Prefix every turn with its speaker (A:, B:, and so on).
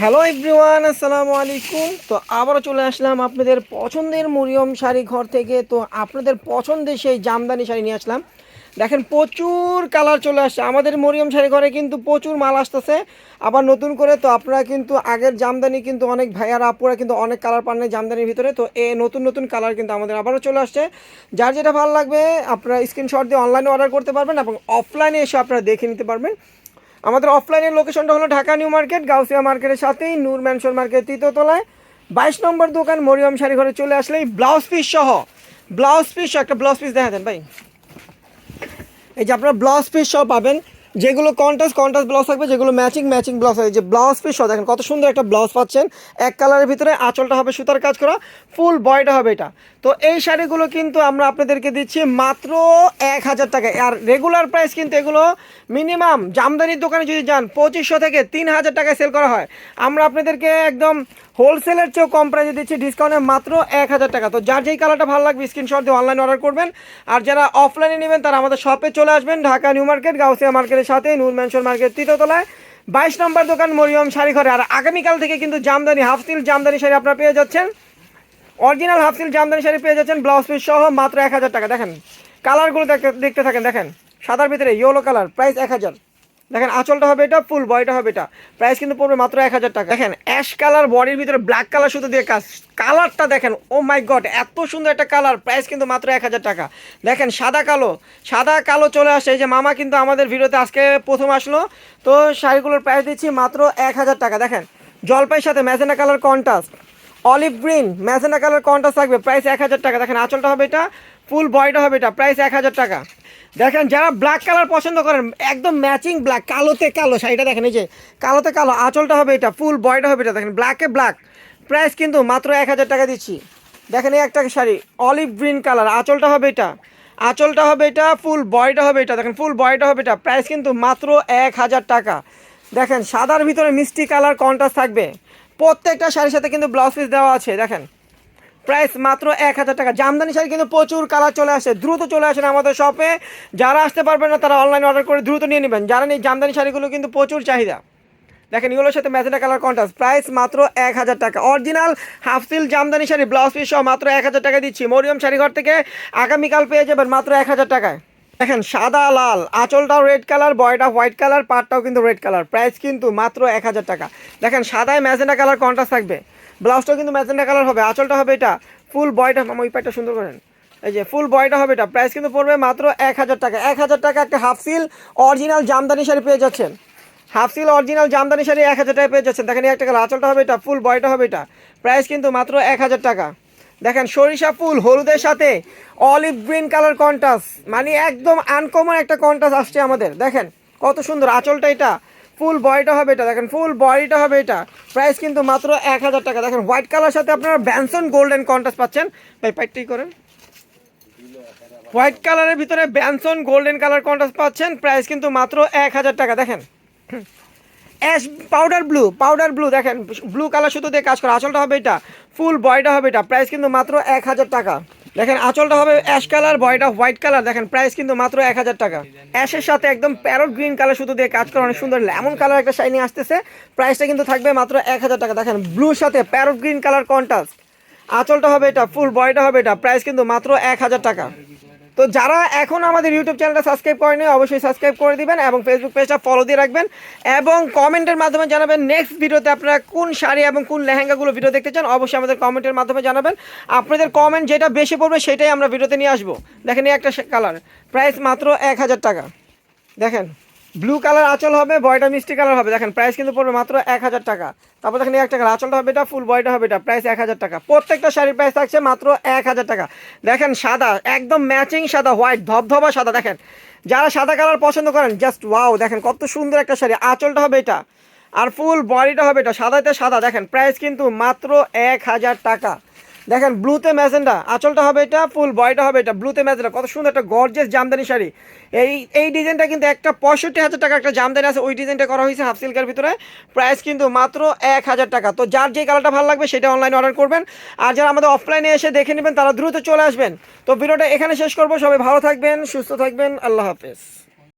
A: Hello everyone আসসালামু আলাইকুম। তো আবারও চলে আসলাম আপনাদের পছন্দের মরিয়ম শাড়ি ঘর থেকে। তো আপনাদের পছন্দের সেই জামদানি শাড়ি নিয়ে আসলাম। দেখেন প্রচুর কালার চলে আসছে। আমাদের মরিয়ম শাড়ি ঘরে কিন্তু প্রচুর মাল আসতেছে। আবার নতুন করে তো আপনারা কিন্তু আগের জামদানি কিন্তু অনেক ভাইয়ার, আপুরা কিন্তু অনেক কালার পান জামদানির ভিতরে। তো এ নতুন নতুন কালার কিন্তু আমাদের আবারও চলে আসছে। যার যেটা ভালো লাগবে, আপনারা স্ক্রিনশট দিয়ে অনলাইনে অর্ডার করতে পারবেন এবং অফলাইনে এসে আপনারা দেখে নিতে পারবেন। আমাদের অফলাইনের লোকেশনটা হলো ঢাকা নিউ মার্কেট, গাউসিয়া মার্কেটের সাথেই, নূর ম্যানশন মার্কেট তৃতীয়তলায় বাইশ নম্বর দোকান, মরিয়ম শাড়ি ঘরে চলে আসলেই ব্লাউজ পিস সহ। ব্লাউজ পিস একটা ব্লাউজ পিস দেখা দেন ভাই। এই যে আপনারা ব্লাউজ পিস সহ পাবেন যেগুলো কন্টাস কন্টাস ব্লাউজ থাকবে, যেগুলো ম্যাচিং ম্যাচিং ব্লাউজ হয় যে ব্লাউজ পিস দেখেন কত সুন্দর একটা ব্লাউজ পাচ্ছেন। এক কালারের ভিতরে আঁচলটা হবে সুতার কাজ করা ফুল বয়টা হবে এটা। তো এই শাড়িগুলো কিন্তু আমরা আপনাদেরকে দিচ্ছি মাত্র এক হাজার টাকা। আর রেগুলার প্রাইস কিন্তু এগুলো মিনিমাম জামদানির দোকানে যদি যান, পঁচিশশো থেকে তিন হাজার টাকায় সেল করা হয়। আমরা আপনাদেরকে একদম হোলসেলের চেয়েও কম প্রাইসে দিচ্ছি ডিসকাউন্টে মাত্র এক হাজার টাকা। তো যার যেই কালারটা ভালো লাগবে স্ক্রিনশট দিয়ে অনলাইন অর্ডার করবেন। আর যারা অফলাইনে নেবেন, তারা আমাদের শপে চলে আসবেন, ঢাকা নিউ মার্কেট, গাউসিয়া মার্কেটের সাথে নূর ম্যানশন মার্কেট তৃতীয়তলায়। বাইশ নম্বর দোকান মরিয়ম শাড়ি ঘরে আর আগামীকাল থেকে কিন্তু জামদানি, হাফ সিল জামদানি শাড়ি আপনারা পেয়ে যাচ্ছেন। Original half silk jamdani sari পেয়ে যাচ্ছেন, ব্লাউজ পিস সহ মাত্র এক হাজার টাকা। দেখেন, কালারগুলো দেখতে দেখতে থাকেন, দেখেন। সাদার ভিতরে ইয়েলো কালার প্রাইস এক হাজার। দেখেন, আঁচলটা হবে এটা ফুল বয়টা হবে এটা। প্রাইস কিন্তু পড়বে মাত্র এক হাজার টাকা। দেখেন অ্যাশ কালার বডির ভিতরে ব্ল্যাক কালার শুধু দিয়ে কাজ। কালারটা দেখেন ও মাই গড এত সুন্দর একটা কালার প্রাইস কিন্তু মাত্র এক হাজার টাকা। দেখেন, সাদা কালো সাদা কালো চলে আসে। এই যে মামা কিন্তু আমাদের ভিডিওতে আজকে প্রথম আসলো। তো শাড়িগুলোর প্রাইস দিচ্ছি মাত্র এক হাজার টাকা। দেখেন, জলপাইয়ের সাথে magenta colour contrast olive green magenta colour contrast থাকবে প্রাইস এক হাজার টাকা। দেখেন, আঁচলটা হবে এটা ফুল বয়টা হবে এটা প্রাইস এক হাজার টাকা। দেখেন যারা ব্ল্যাক কালার পছন্দ করেন, একদম ম্যাচিং ব্ল্যাক কালোতে কালো শাড়িটা দেখেন, এই যে কালোতে কালো, আঁচলটা হবে এটা ফুল বয়টা হবে এটা, দেখেন ব্ল্যাকে ব্ল্যাক প্রাইস কিন্তু মাত্র এক হাজার টাকা দিচ্ছি। দেখেন এই একটা শাড়ি অলিভ গ্রিন কালার আঁচলটা হবে এটা, আঁচলটা হবে এটা ফুল বয়টা হবে এটা, দেখেন ফুল বয়টা হবে এটা প্রাইস কিন্তু মাত্র এক হাজার টাকা। দেখেন সাদার ভিতরে মিষ্টি কালার কন্ট্রাস্ট থাকবে, প্রত্যেকটা শাড়ির সাথে কিন্তু ব্লাউজ পিস দেওয়া আছে, দেখেন। প্রাইস মাত্র এক হাজার টাকা। জামদানি শাড়ি কিন্তু প্রচুর কালার চলে আসে, দ্রুত চলে আসেন আমাদের শপে যারা আসতে পারবেন না, তারা অনলাইন অর্ডার করে দ্রুত নিয়ে নেবেন। যারা নেই, জামদানি শাড়িগুলো কিন্তু প্রচুর চাহিদা। দেখেন, এগুলোর সাথে ম্যাজেন্টা কালার কন্ট্রাস্ট প্রাইস মাত্র এক হাজার টাকা। Original half silk jamdani sari blouse piece সহ মাত্র এক হাজার টাকা দিচ্ছি। মরিয়ম শাড়িঘর থেকে আগামীকাল পেয়ে যাবেন মাত্র এক হাজার টাকায়। দেখেন, সাদা, লাল। আঁচলটাও রেড কালার বয়টা হোয়াইট কালার পাটটাও কিন্তু রেড কালার প্রাইস কিন্তু মাত্র এক হাজার টাকা। দেখেন, সাদায় ম্যাজেন্টা কালার কন্ট্রাস্ট থাকবে। ব্লাউজটাও কিন্তু ম্যাজেন্টা কালার হবে, আঁচলটা হবে এটা। ফুল বয়টা মামা, ওই পাটটা সুন্দর করেন। এই যে ফুল বয়টা হবে এটা। প্রাইস কিন্তু পড়বে মাত্র এক হাজার টাকা। এক হাজার টাকা একটা half silk original jamdani sari পেয়ে যাচ্ছেন। Half silk original jamdani sari এক হাজার টাকা পেয়ে যাচ্ছেন। দেখেন এক কালার আঁচলটা হবে এটা ফুল বয়টা হবে এটা। প্রাইস কিন্তু মাত্র এক হাজার টাকা। দেখেন, সরিষা ফুল, হলুদের সাথে অলিভ গ্রিন কালার কন্টাস মানে একদম আনকমন একটা কন্টাস আসছে আমাদের। দেখেন, কত সুন্দর আঁচলটা এটা। ফুল বয়টা হবে এটা, দেখেন ফুল বডিটা হবে এটা। প্রাইস কিন্তু মাত্র এক হাজার টাকা। দেখেন হোয়াইট কালার সাথে আপনারা ব্যানসন গোল্ডেন কন্টাস পাচ্ছেন। ভাই পাইটটাই করেন? হোয়াইট কালারের ভিতরে ব্যানসন গোল্ডেন কালার কন্টাস পাচ্ছেন। প্রাইস কিন্তু মাত্র এক হাজার টাকা, দেখেন। Ash powder blue powder blue দেখেন ব্লু কালার সুতো দিয়ে কাজ করা। আসলটা হবে এটা ফুল বয়টা হবে এটা। প্রাইস কিন্তু মাত্র এক হাজার টাকা। দেখেন আঁচলটা হবে অ্যাশ কালার বয়টা হোয়াইট কালার দেখেন প্রাইস কিন্তু মাত্র এক হাজার টাকা। অ্যাশের সাথে একদম প্যারট গ্রিন কালার শুধু দিয়ে কাজ করা অনেক সুন্দর। লেমন কালার একটা শাইনিং আসতেছে। প্রাইসটা কিন্তু থাকবে মাত্র এক হাজার টাকা। দেখেন ব্লুর সাথে প্যারট গ্রিন কালার কন্টাস্ট আঁচলটা হবে এটা ফুল বয়টা হবে এটা। প্রাইস কিন্তু মাত্র এক হাজার টাকা। তো যারা এখন আমাদের ইউটিউব চ্যানেলটা সাবস্ক্রাইব করেনি, অবশ্যই সাবস্ক্রাইব করে দিবেন এবং ফেসবুক পেজটা ফলো দিয়ে রাখবেন এবং কমেন্টের মাধ্যমে জানাবেন নেক্সট ভিডিওতে আপনারা কোন শাড়ি এবং কোন লেহেঙ্গাগুলো ভিডিও দেখতে চান, অবশ্যই আমাদের কমেন্টের মাধ্যমে জানাবেন। আপনাদের কমেন্ট যেটা বেশি পড়বে সেটাই আমরা ভিডিওতে নিয়ে আসব। দেখেন এই একটা কালার প্রাইস মাত্র এক হাজার টাকা। দেখেন। ব্লু কালার আঁচল হবে বয়টা মিষ্টি কালার হবে। দেখেন প্রাইস কিন্তু পড়বে মাত্র এক হাজার টাকা। তারপর দেখেন এই একটা কালার আঁচলটা হবে এটা ফুল বয়টা হবে এটা প্রাইস এক হাজার টাকা। প্রত্যেকটা শাড়ির প্রাইস থাকছে মাত্র এক হাজার টাকা। দেখেন, সাদা, একদম ম্যাচিং সাদা হোয়াইট ধবধবা সাদা। দেখেন, যারা সাদা কালার পছন্দ করেন জাস্ট ওয়াও দেখেন কত সুন্দর একটা শাড়ি। আঁচলটা হবে এটা, আর ফুল বডিটা হবে এটা, সাদাতে সাদা। দেখেন প্রাইস কিন্তু মাত্র এক হাজার টাকা। দেখেন ব্লুতে ম্যাজেন্ডা আঁচলটা হবে এটা ফুল বয়টা হবে এটা ব্লুতে ম্যাজেন্ডা কত সুন্দর একটা গর্জেস জামদানি শাড়ি। এই এই ডিজাইনটা কিন্তু একটা পঁয়ষট্টি হাজার টাকা একটা জামদানি আছে, ওই ডিজাইনটা করা হয়েছে হাফ সিল্কের ভিতরে। প্রাইস কিন্তু মাত্র এক হাজার টাকা। তো যার যে কালারটা ভালো লাগবে, সেটা অনলাইনে অর্ডার করবেন। আর যারা আমাদের অফলাইনে এসে দেখে নেবেন, তারা দ্রুত চলে আসবেন। তো ভিডিওটা এখানে শেষ করব। সবাই ভালো থাকবেন, সুস্থ থাকবেন। আল্লাহ হাফেজ।